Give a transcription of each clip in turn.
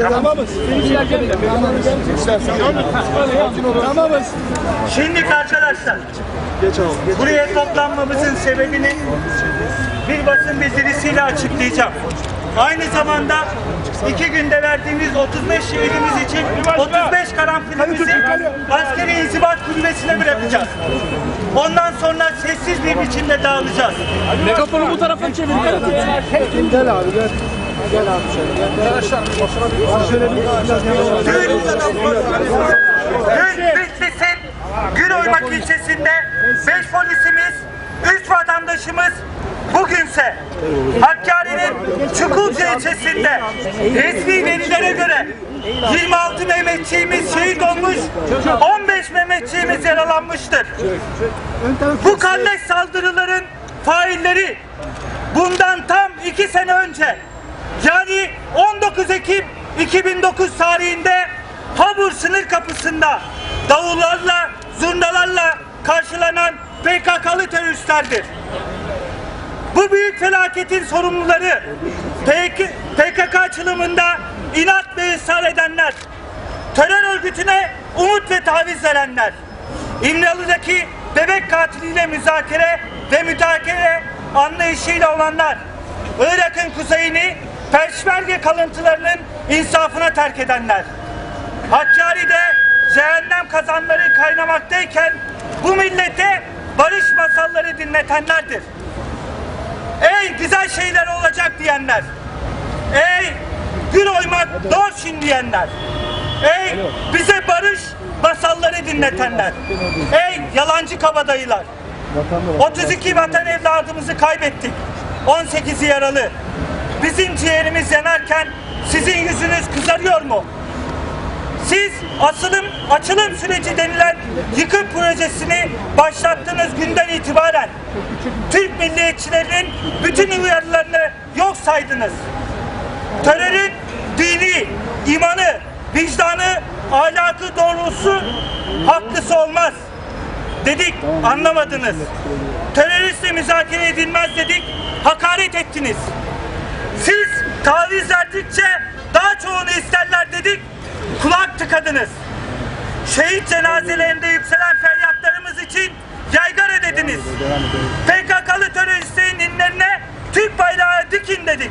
Tamamız. Tamamız. Şimdi arkadaşlar, buraya toplanmamızın sebebini bir basın bildirisiyle açıklayacağım. Aynı zamanda iki günde verdiğimiz 35 şehidimiz için 35 karanfilimizi askeri inzibat kulübesine bırakacağız. Ondan sonra sessiz bir biçimde dağılacağız. Megafonu bu tarafa çevirin. Gel abi gel. Gel abi şöyle. Gel. Arkadaşlar. Şöyle bir Dün, dün Bitlis'in Güloymak ilçesinde 5 polisimiz, 3 vatandaşımız bugünse Hakkari'nin Çukurca ilçesinde resmi verilere göre 26 Mehmetçiğimiz şehit olmuş, 15 Mehmetçiğimiz yaralanmıştır. Bu kardeş saldırıların failleri bundan tam iki sene önce yani 19 Ekim 2009 tarihinde Habur sınır kapısında davullarla, zurnalarla karşılanan PKK'lı teröristlerdir. Bu büyük felaketin sorumluları PK, PKK açılımında inat ve ısrar edenler, terör örgütüne umut ve taviz verenler, İmralı'daki bebek katiliyle müzakere ve müzakere anlayışıyla olanlar, Irak'ın kuzeyini Peşmerge kalıntılarının insafına terk edenler, Hakkari'de cehennem kazanları kaynamaktayken bu millete barış masalları dinletenlerdir. Ey güzel şeyler olacak diyenler. Ey gül oymak doğuşun diyenler. Ey bize barış masalları dinletenler. Ey yalancı kabadayılar. 32 vatan evladımızı kaybettik. 18'i yaralı. Bizim ciğerimiz yanarken sizin yüzünüz kızarıyor mu? Siz asılım, açılım süreci denilen yıkım projesini başlattığınız günden itibaren Türk milliyetçilerinin bütün uyarılarını yok saydınız. Terörün dini, imanı, vicdanı, ahlakı doğrusu haklısı olmaz. Dedik anlamadınız. Teröristle müzakere edilmez dedik, hakaret ettiniz. Siz taviz verdikçe daha çoğunu isterler dedik, kulak tıkadınız. Şehit cenazelerinde yükselen feryatlarımız için yaygara dediniz. PKK'lı teröristlerin inlerine Türk bayrağı dikin dedik.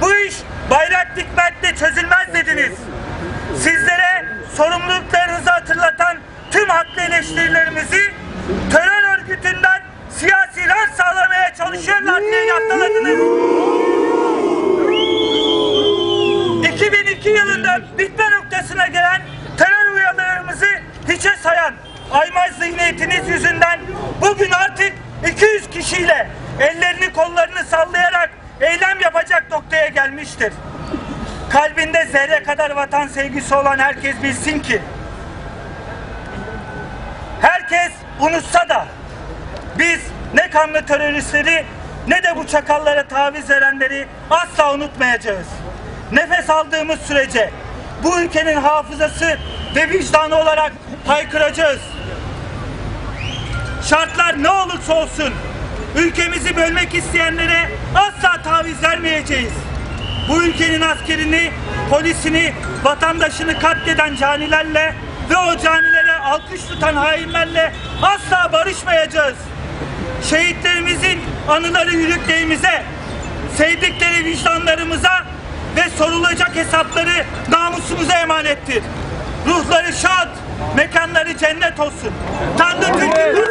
Bu iş bayrak dikmekle çözülmez dediniz. Sizlere sorumluluklarınızı hatırlatan tüm haklı eleştirilerimizi terör örgütünden siyasi rant sağlamaya çalışıyorlar diye yaftaladınız. 2002 yılında bitme noktasına gelen terör uyarılarımızı hiçe sayan aymaz zihniyetiniz yüzünden bugün artık 200 kişiyle ellerini kollarını sallayarak eylem yapacak noktaya gelmiştir. Kalbinde zerre kadar vatan sevgisi olan herkes bilsin ki herkes unutsa da biz ne kanlı teröristleri ne de bu çakallara taviz verenleri asla unutmayacağız. Nefes aldığımız sürece bu ülkenin hafızası ve vicdanı olarak haykıracağız. Şartlar ne olursa olsun ülkemizi bölmek isteyenlere asla taviz vermeyeceğiz. Bu ülkenin askerini, polisini, vatandaşını katleden canilerle ve o canilere alkış tutan hainlerle asla barışmayacağız. Şehitlerimizin anıları yüreklerimize, sevdikleri vicdanlarımıza ve sorulacak hesapları namusumuza emanettir. Ruhları şad, mekanları cennet olsun. Tanrı Türk'ü korusun.